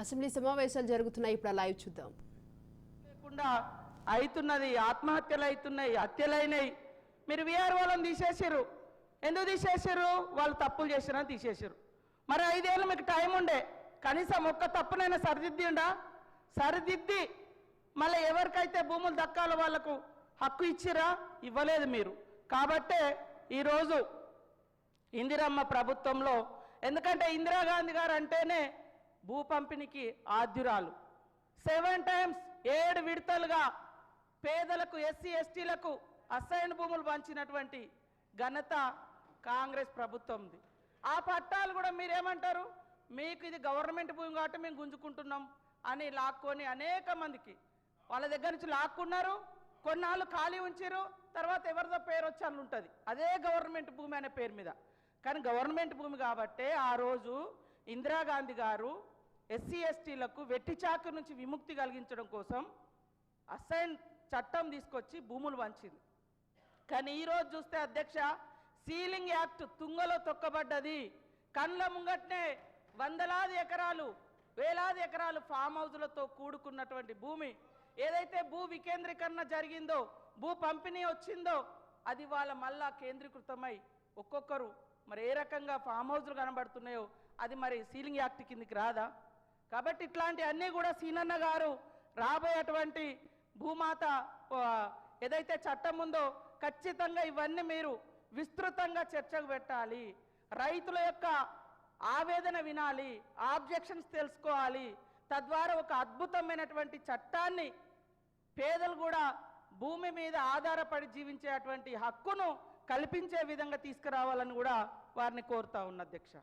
Assembly సమావేశాలు జరుగుతున్నాయి. ఇప్పుడు లైవ్ చూద్దాం. లేకుండా అవుతున్నది ఆత్మహత్యలు అవుతున్నాయి హత్యలైనవి మీరు విఆర్ వాళ్ళని తీసేసారు ఎందుకు తీసేసారు వాళ్ళు తప్పులు చేసినా తీసేసారు మరి ఐదేళ్ళు మీకు టైం ఉండే. కనీసం ఒక్క తప్పునైనా సరిదిద్దిండా? సరిదిద్ది. మళ్ళీ ఎవరికైతే భూములు దక్కాలో వాళ్ళకు హక్కు ఇచ్చిరా? ఇవ్వలేదు మీరు. కాబట్టే ఈరోజు ఇందిరమ్మ ప్రభుత్వంలో ఎందుకంటే ఇందిరాగాంధీ గారు అంటేనే భూ పంపిణీకి ఆద్యురాలు. సెవెన్ టైమ్స్ ఏడు విడతలుగా పేదలకు ఎస్సీ ఎస్టీలకు అసైన్ భూములు పంచినటువంటి ఘనత కాంగ్రెస్ ప్రభుత్వంది. ఆ పట్టాలు కూడా మీరేమంటారు? మీకు ఇది గవర్నమెంట్ భూమి కాబట్టి మేము గుంజుకుంటున్నాం అని లాక్కొని అనేక మందికి. వాళ్ళ దగ్గర నుంచి లాక్కున్నారు కొన్నాళ్ళు ఖాళీ ఉంచారు తర్వాత ఎవరిదో పేరు వచ్చి అని ఉంటుంది అదే గవర్నమెంట్ భూమి అనే పేరు మీద. కానీ గవర్నమెంట్ భూమి కాబట్టే ఆ రోజు ఇందిరాగాంధీ గారు ఎస్సీ ఎస్టీలకు వెట్టి చాకు నుంచి విముక్తి కలిగించడం కోసం అసైన్ చట్టం తీసుకొచ్చి భూములు వంచింది. కానీ ఈరోజు చూస్తే అధ్యక్ష సీలింగ్ యాక్ట్ తుంగలో తొక్కబడ్డది. కండ్ల ముంగట్నే వందలాది ఎకరాలు వేలాది ఎకరాలు ఫామ్ హౌజులతో కూడుకున్నటువంటి భూమి. ఏదైతే భూ వికేంద్రీకరణ జరిగిందో భూ పంపిణీ వచ్చిందో అది వాళ్ళ మళ్ళా కేంద్రీకృతమై ఒక్కొక్కరు మరి ఏ రకంగా ఫామ్ హౌజులు కనబడుతున్నాయో అది మరి సీలింగ్ యాక్ట్ కిందికి రాదా? కాబట్టి ఇట్లాంటి అన్నీ కూడా సీనన్న గారు రాబోయేటువంటి భూమాత ఏదైతే చట్టం ఉందో ఖచ్చితంగా ఇవన్నీ మీరు విస్తృతంగా చర్చకు పెట్టాలి. రైతుల యొక్క ఆవేదన వినాలి ఆబ్జెక్షన్స్ తెలుసుకోవాలి. తద్వారా ఒక అద్భుతమైనటువంటి చట్టాన్ని పేదలు కూడా భూమి మీద ఆధారపడి జీవించేటువంటి హక్కును కల్పించే విధంగా తీసుకురావాలని కూడా వారిని కోరుతా ఉన్న అధ్యక్ష.